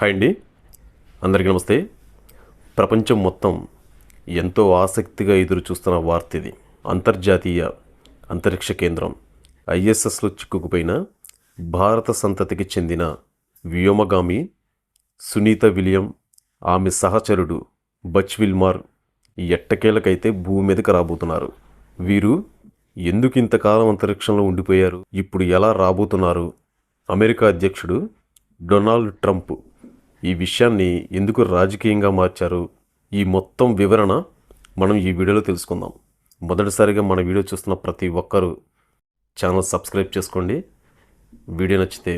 Hi అండి. అందరికీ నమస్తే. ప్రపంచం మొత్తం ఎంతో ఆసక్తిగా ఎదురు చూస్తున్న వార్త ఇది. అంతర్జాతీయ అంతరిక్ష కేంద్రం ఐఎస్ఎస్లో చిక్కుకుపోయిన భారత సంతతికి చెందిన వ్యోమగామి సునీత విలియం ఆమె సహచరుడు బచ్ విల్మార్ ఎట్టకేలకైతే భూమి మీదకి రాబోతున్నారు. వీరు ఎందుకు ఇంతకాలం అంతరిక్షంలో ఉండిపోయారు? ఇప్పుడు ఎలా రాబోతున్నారు? అమెరికా అధ్యక్షుడు డొనాల్డ్ ట్రంప్ ఈ విషయాన్ని ఎందుకు రాజకీయంగా మార్చారు? ఈ మొత్తం వివరణ మనం ఈ వీడియోలో తెలుసుకుందాం. మొదటిసారిగా మన వీడియో చూస్తున్న ప్రతి ఒక్కరూ ఛానల్ సబ్స్క్రైబ్ చేసుకోండి. వీడియో నచ్చితే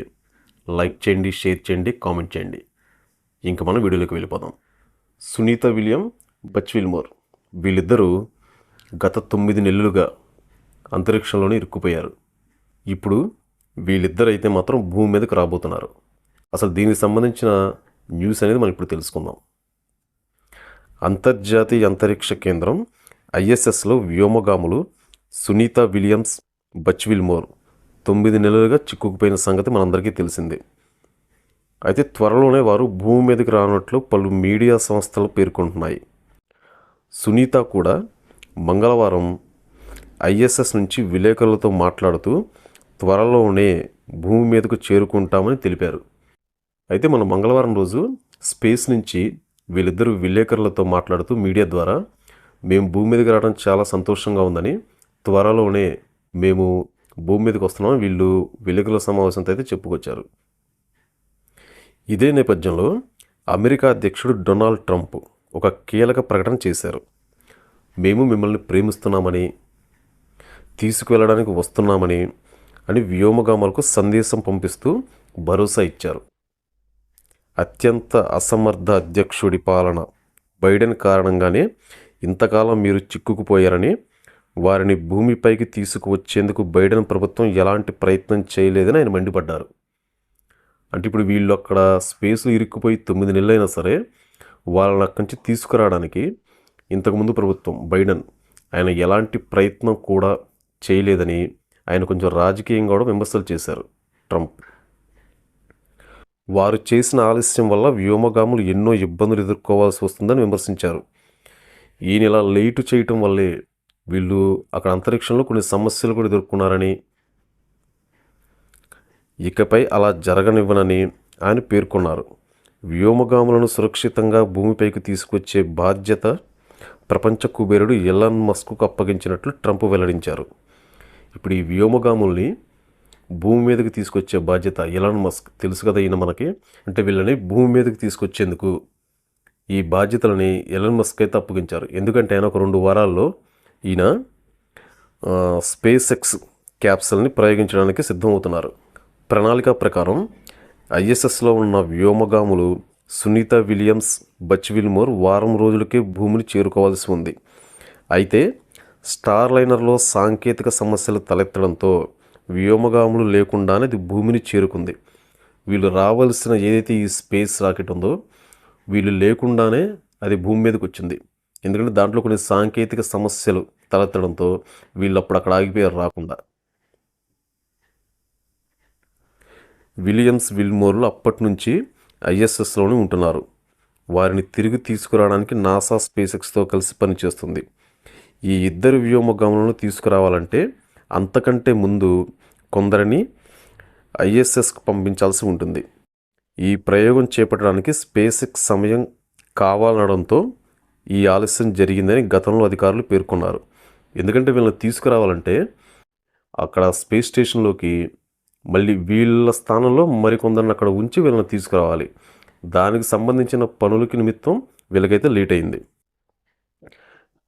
లైక్ చేయండి షేర్ చేయండి కామెంట్ చేయండి. ఇంకా మనం వీడియోలోకి వెళ్ళిపోదాం. సునీత విలియం బచ్ విల్మోర్ వీళ్ళిద్దరూ గత తొమ్మిది నెలలుగా అంతరిక్షంలోనే ఇరుక్కుపోయారు. ఇప్పుడు వీళ్ళిద్దరైతే మాత్రం భూమి మీదకు రాబోతున్నారు. అసలు దీనికి సంబంధించిన న్యూస్ అనేది మనం ఇప్పుడు తెలుసుకుందాం. అంతర్జాతీయ అంతరిక్ష కేంద్రం ఐఎస్ఎస్లో వ్యోమగాములు సునీత విలియమ్స్ బచ్విల్మోర్ తొమ్మిది నెలలుగా చిక్కుకుపోయిన సంగతి మనందరికీ తెలిసిందే. అయితే త్వరలోనే వారు భూమి మీదకి రానట్లు పలు మీడియా సంస్థలు పేర్కొంటున్నాయి. సునీత కూడా మంగళవారం ఐఎస్ఎస్ నుంచి విలేకరులతో మాట్లాడుతూ త్వరలోనే భూమి మీదకు చేరుకుంటామని తెలిపారు. అయితే మన మంగళవారం రోజు స్పేస్ నుంచి వీళ్ళిద్దరూ విలేకరులతో మాట్లాడుతూ మీడియా ద్వారా మేము భూమి మీదకి రావడం చాలా సంతోషంగా ఉందని త్వరలోనే మేము భూమి మీదకి వస్తున్నాం వీళ్ళు విలేకరుల సమావేశంతో అయితే చెప్పుకొచ్చారు. ఇదే నేపథ్యంలో అమెరికా అధ్యక్షుడు డొనాల్డ్ ట్రంప్ ఒక కీలక ప్రకటన చేశారు. మేము మిమ్మల్ని ప్రేమిస్తున్నామని తీసుకువెళ్ళడానికి వస్తున్నామని అని వ్యోమగాములకు సందేశం పంపిస్తూ భరోసా ఇచ్చారు. అత్యంత అసమర్థ అధ్యక్షుడి పాలన. బైడెన్ కారణంగానే ఇంతకాలం మీరు చిక్కుకుపోయారని వారిని భూమిపైకి తీసుకువచ్చేందుకు బైడెన్ ప్రభుత్వం ఎలాంటి ప్రయత్నం చేయలేదని ఆయన మండిపడ్డారు. అంటే ఇప్పుడు వీళ్ళు అక్కడ స్పేస్ ఇరుక్కుపోయి తొమ్మిది నెలలైనా సరే వాళ్ళని అక్కడి నుంచి తీసుకురావడానికి ఇంతకుముందు ప్రభుత్వం బైడెన్ ఆయన ఎలాంటి ప్రయత్నం కూడా చేయలేదని ఆయన కొంచెం రాజకీయంగా కూడా విమర్శలు చేశారు ట్రంప్. వారు చేసిన ఆలస్యం వల్ల వ్యోమగాములు ఎన్నో ఇబ్బందులు ఎదుర్కోవాల్సి వస్తుందని విమర్శించారు. ఈయన ఇలా లేటు చేయటం వల్లే వీళ్ళు అక్కడ అంతరిక్షంలో కొన్ని సమస్యలు కూడా ఎదుర్కొన్నారని ఇకపై అలా జరగనివ్వనని ఆయన పేర్కొన్నారు. వ్యోమగాములను సురక్షితంగా భూమిపైకి తీసుకొచ్చే బాధ్యత ప్రపంచ కుబేరుడు ఎలాన్ మస్క్కు అప్పగించినట్లు ట్రంప్ వెల్లడించారు. ఇప్పుడు ఈ వ్యోమగాముల్ని భూమి మీదకి తీసుకొచ్చే బాధ్యత ఎలాన్ మస్క్ తెలుసు కదా ఈయన మనకి? అంటే వీళ్ళని భూమి మీదకి తీసుకొచ్చేందుకు ఈ బాధ్యతలని ఎలన్ మస్క్ అయితే అప్పగించారు. ఎందుకంటే ఆయన ఒక రెండు వారాల్లో ఈయన స్పేస్ ఎక్స్ క్యాప్సల్ని ప్రయోగించడానికి సిద్ధమవుతున్నారు. ప్రణాళిక ప్రకారం ఐఎస్ఎస్లో ఉన్న వ్యోమగాములు సునీత విలియమ్స్ బచ్ విల్మోర్ వారం రోజులకే భూమిని చేరుకోవాల్సి ఉంది. అయితే స్టార్ లైనర్లో సాంకేతిక సమస్యలు తలెత్తడంతో వ్యోమగాములు లేకుండానే అది భూమిని చేరుకుంది. వీళ్ళు రావాల్సిన ఏదైతే ఈ స్పేస్ రాకెట్ ఉందో వీళ్ళు లేకుండానే అది భూమి మీదకి వచ్చింది. ఎందుకంటే దాంట్లో కొన్ని సాంకేతిక సమస్యలు తలెత్తడంతో వీళ్ళు అప్పుడు అక్కడ ఆగిపోయారు రాకుండా. విలియమ్స్ విల్మోర్లు అప్పటి నుంచి ఐఎస్ఎస్లోనే ఉంటున్నారు. వారిని తిరిగి తీసుకురావడానికి నాసా స్పేసెక్స్తో కలిసి పనిచేస్తుంది. ఈ ఇద్దరు వ్యోమగాములను తీసుకురావాలంటే అంతకంటే ముందు కొందరిని ఐఎస్ఎస్కు పంపించాల్సి ఉంటుంది. ఈ ప్రయోగం చేపట్టడానికి స్పేస్ ఎక్స్ సమయం కావాలనడంతో ఈ ఆలస్యం జరిగిందని గతంలో అధికారులు పేర్కొన్నారు. ఎందుకంటే వీళ్ళని తీసుకురావాలంటే అక్కడ స్పేస్ స్టేషన్లోకి మళ్ళీ వీళ్ళ స్థానంలో మరికొందరిని అక్కడ ఉంచి వీళ్ళని తీసుకురావాలి. దానికి సంబంధించిన పనులకి నిమిత్తం వీళ్ళకైతే లేట్ అయింది.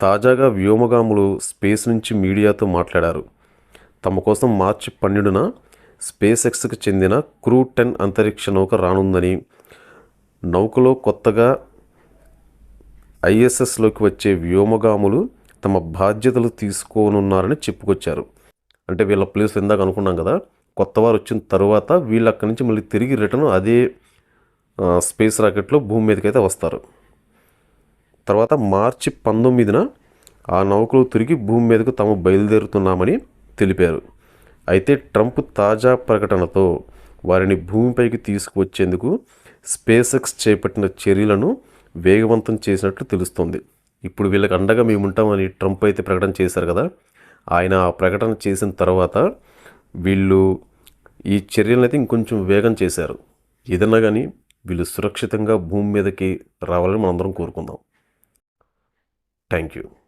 తాజాగా వ్యోమగాములు స్పేస్ నుంచి మీడియాతో మాట్లాడారు. తమ కోసం మార్చి పన్నెండున స్పేస్ ఎక్స్కి చెందిన క్రూ టెన్ అంతరిక్ష నౌక రానుందని. నౌకలో కొత్తగా ఐఎస్ఎస్లోకి వచ్చే వ్యోమగాములు తమ బాధ్యతలు తీసుకోనున్నారని చెప్పుకొచ్చారు. అంటే వీళ్ళ ప్లేస్ ఇందాక అనుకున్నాం కదా కొత్త వారు వచ్చిన తర్వాత వీళ్ళు అక్కడి నుంచి మళ్ళీ తిరిగి రిటర్న్ అదే స్పేస్ రాకెట్లో భూమి మీదకి అయితే వస్తారు. తర్వాత మార్చి పంతొమ్మిదిన ఆ నౌకలు తిరిగి భూమి మీదకు తాము బయలుదేరుతున్నామని తెలిపారు. అయితే ట్రంప్ తాజా ప్రకటనతో వారిని భూమిపైకి తీసుకువచ్చేందుకు స్పేస్ ఎక్స్ చేపట్టిన చర్యలను వేగవంతం చేసినట్లు తెలుస్తోంది. ఇప్పుడు వీళ్ళకి అండగా మేము ఉంటామని ట్రంప్ అయితే ప్రకటన చేశారు కదా. ఆయన ఆ ప్రకటన చేసిన తర్వాత వీళ్ళు ఈ చర్యలను అయితే ఇంకొంచెం వేగం చేశారు. ఏదన్నా కానీ వీళ్ళు సురక్షితంగా భూమి మీదకి రావాలని మనందరం కోరుకుందాం. Thank you.